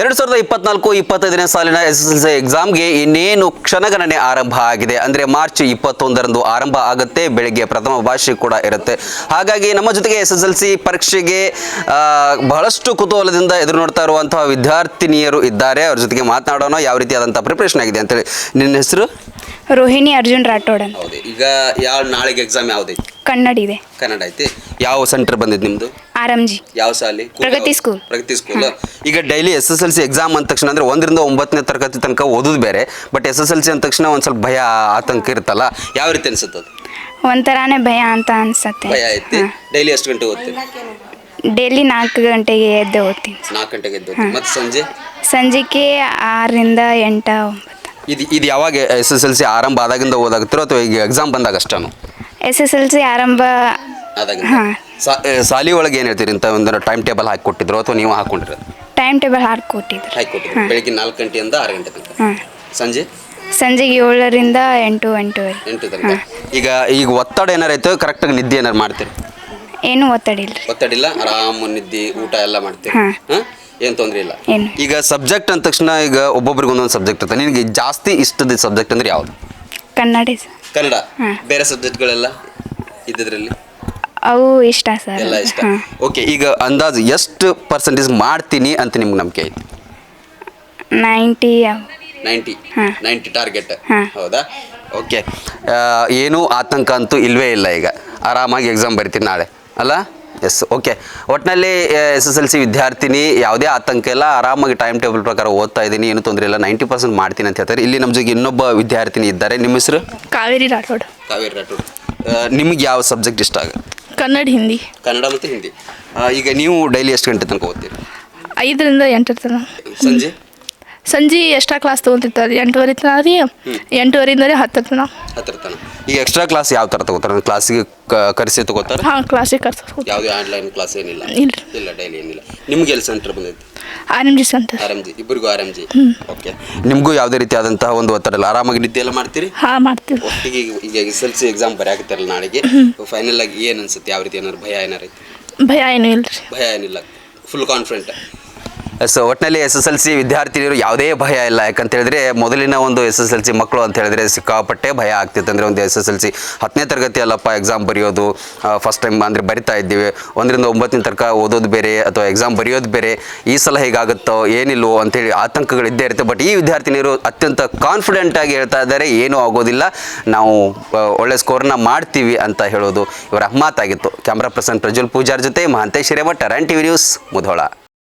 ಎರಡು ಸಾವಿರದ ಇಪ್ಪತ್ನಾಲ್ಕು ಇಪ್ಪತ್ತೈದನೇ ಸಾಲಿನ ಎಸ್ ಎಸ್ ಎಲ್ ಸಿ ಎಕ್ಸಾಮ್ಗೆ ಇನ್ನೇನು ಕ್ಷಣಗಣನೆ ಆರಂಭ ಆಗಿದೆ? ಅಂದರೆ ಮಾರ್ಚ್ ಇಪ್ಪತ್ತೊಂದರಂದು ಆರಂಭ ಆಗುತ್ತೆ ಬೆಳಗ್ಗೆ ಪ್ರಥಮ ಭಾಷೆ ಕೂಡ ಇರುತ್ತೆ. ಹಾಗಾಗಿ ನಮ್ಮ ಜೊತೆಗೆ ಎಸ್ ಎಸ್ ಎಲ್ ಸಿ ಪರೀಕ್ಷೆಗೆ ಬಹಳಷ್ಟು ಕುತೂಹಲದಿಂದ ಎದುರು ನೋಡ್ತಾ ಇರುವಂತಹ ವಿದ್ಯಾರ್ಥಿನಿಯರು ಇದ್ದಾರೆ. ಅವ್ರ ಜೊತೆಗೆ ಮಾತನಾಡೋಣ ಯಾವ ರೀತಿಯಾದಂಥ ಪ್ರಿಪ್ರೇಷನ್ ಆಗಿದೆ ಅಂತೇಳಿ ನಿನ್ನ ಹೆಸರು? ರೋಹಿಣಿ ಅರ್ಜುನ್ ರಾಠೋಡ್ ಹೌದು ಈಗ ಯಾವ ನಾಳೆಗೆ ಎಕ್ಸಾಮ್ ಯಾವ್ದು? ಕನ್ನಡ ಇದೆ. ಕನ್ನಡ ಐತಿ. ಯಾವ ಸೆಂಟರ್ ಬಂದಿದ್ದು ನಿಮ್ಮದು ಆರ್ ಎಂ ಜಿ ಯಾವ ಶಾಲೆ? ಪ್ರಗತಿ ಸ್ಕೂಲ್. ಪ್ರಗತಿ ಸ್ಕೂಲ್ ಈಗ daily S S L C exam ಅಂದ ತಕ್ಷಣ ಅಂದ್ರೆ ಒಂದರಿಂದ ಒಂಬತ್ತನೇ ತರಗತಿ ತನಕ ಓದೋದು ಬೇರೆ but S S L C ಅಂದ ತಕ್ಷಣ ಒಂದು ಸ್ವಲ್ಪ ಭಯ ಆತಂಕ ಇರುತ್ತಲ್ಲ ಯಾವ ರೀತಿ ಅನ್ಸುತ್ತೆ ಅದು? ಒಂಥರಾನೇ ಭಯ ಅಂತ ಅನ್ಸತ್ತೆ. ಭಯ ಐತಿ. ಡೈಲಿ ಎಷ್ಟು ಗಂಟೆ ಓದ್ತೀನಿ ಡೈಲಿ ನಾಲ್ಕು ಗಂಟೆಗೆ ಎದ್ದು ಓದ್ತೀನಿ. ನಾಲ್ಕು ಗಂಟೆಗೆ ಎದ್ದು ಮತ್ತೆ ಸಂಜೆ? ಸಂಜೆಗೆ ಆರರಿಂದ ಎಂಟ ಒಂಬತ್ತು. ಇದು ಇದು ಯಾವಾಗ ಎಸ್ ಎಸ್ ಎಲ್ ಸಿ ಆರಂಭ ಆದಾಗಿಂದ ಓದಾಗ್ತಿರೋ ಅಥವಾ ಈಗ ಎಕ್ಸಾಮ್ ಬಂದಾಗ ಅಷ್ಟೇನು? ಎಸ್ ಎಸ್ ಎಲ್ ಸಿ ಆರಂಭ ಏ, ಸಾಲಿ ಒಳಗೆ ಏನು ಹೇಳ್ತೀರಿ? ಅಂತ ಒಂದು ಟೈಮ್ ಟೇಬಲ್ ಹಾಕಿ ಕೊಟ್ಟಿದ್ರು ಅಥವಾ ನೀವು ಹಾಕೊಂಡಿರ ಟೈಮ್ ಟೇಬಲ್ ಹಾಕಿ ಕೊಟ್ಟಿದ್ರು ಹಾಕಿ ಕೊಟ್ಟಿದ್ರು ಬೆಳಿಗ್ಗೆ ನಾಲ್ಕು ಗಂಟೆಯಿಂದ ಆರು ಗಂಟೆ ತನಕ. ಸಂಜೆ? ಸಂಜೆಗೆ ಏಳರಿಂದ ಎಂಟು ಎಂಟೂವರೆ. ಎಂಟು ತನಕ. ಈಗ ಈಗ ಒತ್ತಡ ಏನಾರು ಕರೆಕ್ಟ್ ಕರೆಕ್ಟಾಗಿ ನಿದ್ದೆ ಏನಾರು ಮಾಡ್ತೀರಿ? ಏನು ಒತ್ತಡ ಇಲ್ಲ. ಒತ್ತಡ ಇಲ್ಲ? ಆರಾಮ ನಿದ್ದೆ ಊಟ ಎಲ್ಲ ಮಾಡ್ತೀರಿ? ಹಾಂ. ಏನು ತೊಂದ್ರೆ ಇಲ್ಲ. ಈಗ ಸಬ್ಜೆಕ್ಟ್ ಅಂದ ತಕ್ಷಣ ಈಗ ಒಬ್ಬೊಬ್ರಿಗೆ ಒಂದೊಂದು ಸಬ್ಜೆಕ್ಟ್ ಇರ್ತದೆ. ನಿನಗೆ ಜಾಸ್ತಿ ಇಷ್ಟದ ಸಬ್ಜೆಕ್ಟ್ ಅಂದ್ರೆ ಯಾವುದು? ಕನ್ನಡ ಕನ್ನಡ. ಬೇರೆ ಸಬ್ಜೆಕ್ಟ್ಗಳೆಲ್ಲ ಇದ್ದಿದ್ರಲ್ಲಿ? ಅವು ಇಷ್ಟ ಸರ್. ಎಲ್ಲ ಇಷ್ಟ. ಹಾಂ. ಓಕೆ ಈಗ ಅಂದಾಜು ಎಷ್ಟು ಪರ್ಸೆಂಟೇಜ್ ಮಾಡ್ತೀನಿ ಅಂತ ನಿಮ್ಗೆ ನಂಬಿಕೆ ಐತಿ? ನೈಂಟಿ ನೈಂಟಿ ಹಾ. ನೈಂಟಿ ಟಾರ್ಗೆಟ್ ಹೌದಾ? ಓಕೆ ಏನೂ ಆತಂಕ ಅಂತೂ ಇಲ್ವೇ ಇಲ್ಲ ಈಗ. ಆರಾಮಾಗಿ ಎಕ್ಸಾಮ್ ಬರಿತೀನಿ ನಾಳೆ. ಅಲ್ಲ? ಎಸ್ ಓಕೆ ಒಟ್ಟಿನಲ್ಲಿ ಎಸ್ ಎಸ್ ಎಲ್ ಸಿ ವಿದ್ಯಾರ್ಥಿನಿ ಯಾವುದೇ ಆತಂಕ ಇಲ್ಲ. ಆರಾಮಾಗಿ ಟೈಮ್ ಟೇಬಲ್ ಪ್ರಕಾರ ಓದ್ತಾ ಇದ್ದೀನಿ. ಏನು ತೊಂದರೆ ಇಲ್ಲ. ನೈಂಟಿ ಪರ್ಸೆಂಟ್ ಮಾಡ್ತೀನಿ ಅಂತ ಹೇಳ್ತಾರೆ. ಇಲ್ಲಿ ನಮ್ಮ ಜೊತೆ ಇನ್ನೊಬ್ಬ ವಿದ್ಯಾರ್ಥಿನಿ ಇದ್ದಾರೆ. ನಿಮ್ಮ ಹೆಸರು? ಕಾವೇರಿ ರಾಠೋಡ್. ಕಾವೇರಿ ರಾಠೋಡ್. ನಿಮ್ಗೆ ಯಾವ ಸಬ್ಜೆಕ್ಟ್ ಇಷ್ಟ ಆಗುತ್ತೆ ಕನ್ನಡ ಹಿಂದಿ. ಕನ್ನಡ ಮತ್ತು ಹಿಂದಿ. ಆ, ಈಗ ನೀವು ಡೈಲಿ ಎಷ್ಟು ಗಂಟೆ ತನಕ ಓದ್ತೀರಿ? ಐದರಿಂದ ಎಂಟರ ತನಕ. ಸಂಜೆ? ಸಂಜೆ ಎಕ್ಸ್ಟ್ರಾ ಕ್ಲಾಸ್ ತೊಗೊಂತಿರ್ತಾರೆ. ಎಂಟುವರೆ ತನ ರೀ ಎಂಟುವರೆಯಿಂದ ಹತ್ತಿರ ತನ ಹತ್ತಿರ ತನಕ ಈಗ ಎಕ್ಸ್ಟ್ರಾ ಕ್ಲಾಸ್ ಯಾವ ಥರ ತಗೋತಾರೆ? ಕ್ಲಾಸಿಗೆ ಕರೆಸಿ ತಗೋತಾರೆ? ಹಾಂ ಕ್ಲಾಸಿಗೆ ಕರ್ಸೋದು ಯಾವುದೇ ಆನ್ಲೈನ್ ಕ್ಲಾಸ್ ಏನಿಲ್ಲ? ಇಲ್ಲ. ಇಲ್ಲ ಡೈಲಿ ಏನಿಲ್ಲ. ನಿಮ್ಗೆ ಎಲ್ಲಿ ಸೆಂಟರ್ ಬಂದೈತಿ? R M G center R M G ಇಬ್ಬರಿಗೂ ಆರ್ ಎಂ ಜಿ ಓಕೆ ನಿಮಗೂ ಯಾವುದೇ ರೀತಿಯಾದಂತಹ ಒಂದು ಒತ್ತಡ ಇಲ್ಲ ಆರಾಮಾಗಿ ನಿದ್ದೆ ಎಲ್ಲ ಮಾಡ್ತೀರಿ? ಹಾಂ ಮಾಡ್ತೀವಿ. ಒಟ್ಟಿಗೆ ಈಗ- ಈಗ ಎಸ್ ಎಲ್ ಸಿ ಎಕ್ಸಾಮ್ ಬರೆಯಾಕತ್ತಾರಲ್ಲ ನಾಳೆಗೆ ಫೈನಲ್ ಆಗಿ ಏನು ಅನ್ಸುತ್ತೆ? ಯಾವ ರೀತಿ ಏನಾರು ಭಯ ಏನಾರು ಐತಿ? ಭಯ ಏನೂ ಇಲ್ಲ ರೀ ಭಯ ಏನಿಲ್ಲ. ಫುಲ್ ಕಾನ್ಫಿಡೆಂಟ್ ಸೊ ಒಟ್ಟಿನಲ್ಲಿ ಎಸ್ ಎಸ್ ಎಲ್ ಸಿ ವಿದ್ಯಾರ್ಥಿನಿಯರು ಯಾವುದೇ ಭಯ ಇಲ್ಲ. ಯಾಕಂತ ಹೇಳಿದ್ರೆ ಮೊದಲಿನ ಒಂದು ಎಸ್ ಎಸ್ ಎಲ್ ಸಿ ಮಕ್ಕಳು ಅಂತ ಹೇಳಿದ್ರೆ ಸಿಕ್ಕಾಪಟ್ಟೆ ಭಯ ಆಗ್ತಿತ್ತು. ಅಂದರೆ ಒಂದು ಎಸ್ ಎಸ್ ಎಲ್ ಸಿ ಹತ್ತನೇ ತರಗತಿ ಅಲ್ಲಪ್ಪ ಎಕ್ಸಾಮ್ ಬರೆಯೋದು ಫಸ್ಟ್ ಟೈಮ್ ಅಂದರೆ ಬರಿತಾ ಇದ್ದೀವಿ. ಒಂದರಿಂದ ಒಂಬತ್ತನೇ ತನಕ ಓದೋದು ಬೇರೆ ಅಥವಾ ಎಕ್ಸಾಮ್ ಬರೆಯೋದು ಬೇರೆ. ಈ ಸಲ ಹೇಗಾಗುತ್ತೋ ಏನಿಲ್ಲೋ ಅಂತೇಳಿ ಆತಂಕಗಳು ಇದ್ದೇ ಇರುತ್ತೆ. ಬಟ್ ಈ ವಿದ್ಯಾರ್ಥಿನಿಯರು ಅತ್ಯಂತ ಕಾನ್ಫಿಡೆಂಟ್ ಆಗಿ ಹೇಳ್ತಾ ಇದ್ದಾರೆ, ಏನೂ ಆಗೋದಿಲ್ಲ. ನಾವು ಒಳ್ಳೆ ಸ್ಕೋರ್ನ ಮಾಡ್ತೀವಿ ಅಂತ ಹೇಳೋದು ಇವರ ಮಾತಾಗಿತ್ತು ಕ್ಯಾಮ್ರಾ ಪರ್ಸನ್ ಪ್ರಜ್ವಲ್ ಪೂಜಾರ್ ಜೊತೆ Mahantesh Hiremath Run TV news Mudhol.